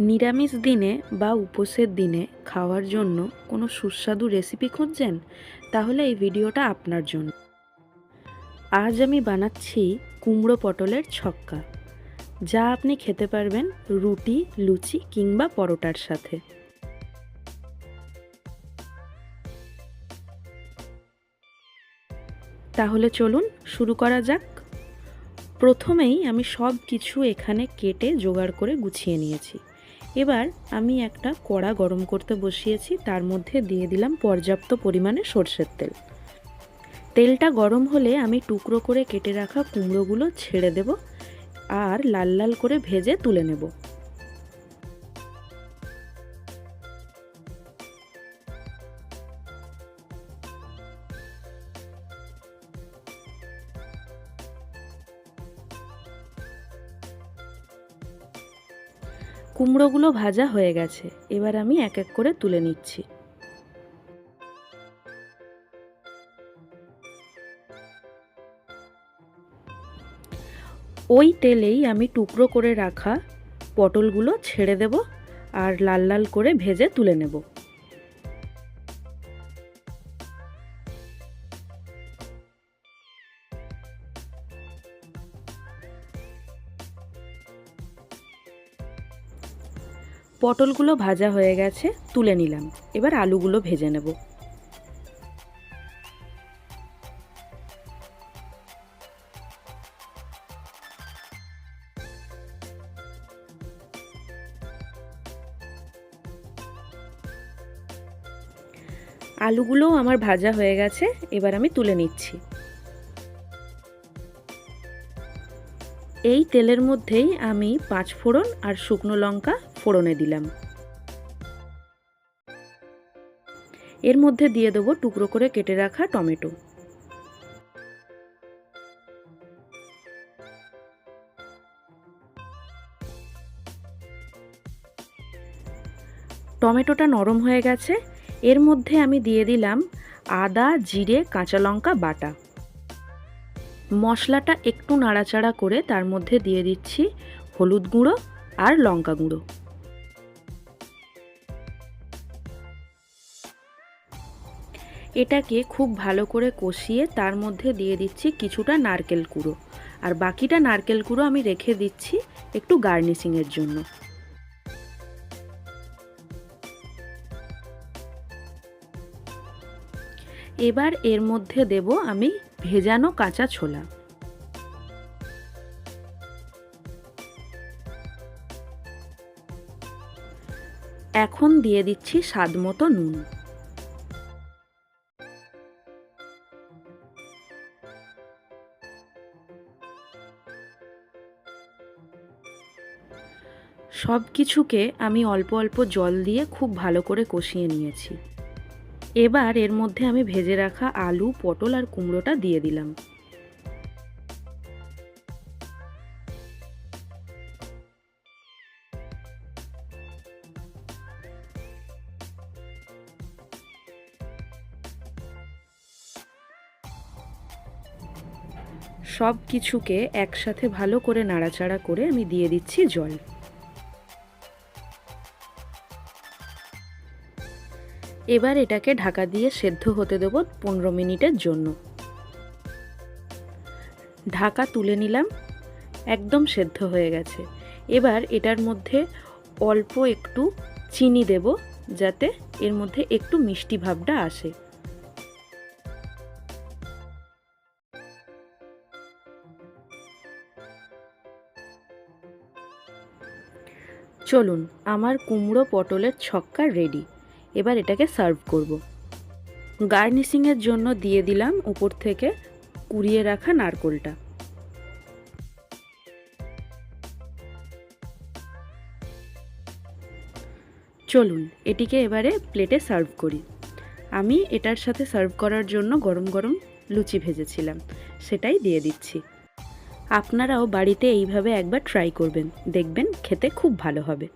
নিরামিষ দিনে বা উপোসের দিনে খাওয়ার জন্য কোনো সুস্বাদু রেসিপি খুঁজছেন? তাহলে এই ভিডিওটা আপনার জন্য। আজ আমি বানাচ্ছি কুমড়ো পটলের ছক্কা। যা আপনি খেতে পারবেন রুটি, লুচি কিংবা পরোটার সাথে। তাহলে চলুন শুরু করা যাক। প্রথমেই আমি সব কিছু এখানে কেটে জোগাড় করে গুছিয়ে নিয়েছি। এবার আমি একটা কড়া গরম করতে বসিয়েছি, তার মধ্যে দিয়ে দিলাম পর্যাপ্ত পরিমাণে সর্ষের তেল। তেলটা গরম হলে আমি টুকরো করে কেটে রাখা কুমড়োগুলো ছেড়ে দেব আর লাল লাল করে ভেজে তুলে নেব। কুমড়োগুলো ভাজা হয়ে গেছে। এবার আমি এক এক করে তুলে নিচ্ছি। ওই তেলেই আমি টুকরো করে রাখা পটলগুলো ছেড়ে দেব আর লাল লাল করে ভেজে তুলে নেব। পটলগুলো ভাজা হয়ে গেছে, তুলে নিলাম। এবার আলুগুলো ভেজে নেব। আলুগুলোও আমার ভাজা হয়ে গেছে, এবার আমি তুলে নিচ্ছি। এই তেলের মধ্যেই আমি পাঁচ ফোড়ন আর শুকনো লঙ্কা ফোড়নে দিলাম। এর মধ্যে দিয়ে দেবো টুকরো করে কেটে রাখা টমেটো। টমেটোটা নরম হয়ে গেছে। এর মধ্যে আমি দিয়ে দিলাম আদা, জিরে, কাঁচা লঙ্কা, বাটা। মশলাটা একটু নাড়াচাড়া করে তার মধ্যে দিয়ে দিচ্ছি হলুদ গুঁড়ো আর লঙ্কা গুঁড়ো। এটাকে খুব ভালো করে কষিয়ে তার মধ্যে দিয়ে দিচ্ছি কিছুটা নারকেল কুড়ো। আর বাকিটা নারকেল কুড়ো আমি রেখে দিচ্ছি একটু গার্নিশিংয়ের জন্য। এবার এর মধ্যে দেব আমি ভেজানো কাঁচা ছোলা। এখন দিয়ে দিচ্ছি স্বাদ মতো নুন। সব কিছুকে আমি অল্প অল্প জল দিয়ে খুব ভালো করে কষিয়ে নিয়েছি। এবার এর মধ্যে আমি ভেজে রাখা আলু, পটল আর কুমড়োটা দিয়ে দিলাম। সব কিছুকে একসাথে ভালো করে নাড়াচাড়া করে আমি দিয়ে দিচ্ছি জল। এবার এটাকে ঢাকা দিয়ে সেদ্ধ হতে দেবো পনেরো মিনিটের জন্য। ঢাকা তুলে নিলাম, একদম সেদ্ধ হয়ে গেছে। এবার এটার মধ্যে অল্প একটু চিনি দেব, যাতে এর মধ্যে একটু মিষ্টি ভাবটা আসে। চলুন, আমার কুমড়ো পটলের ছক্কা রেডি এবার এটাকে সার্ভ করব। গার্নিশিংয়ের জন্য দিয়ে দিলাম উপর থেকে কুড়িয়ে রাখা নারকোলটা। চলুন, এটিকে এবারে প্লেটে সার্ভ করি। আমি এটার সাথে সার্ভ করার জন্য গরম গরম লুচি ভেজেছিলাম, সেটাই দিয়ে দিচ্ছি। আপনারাও বাড়িতে এইভাবে একবার ট্রাই করবেন, দেখবেন খেতে খুব ভালো হবে।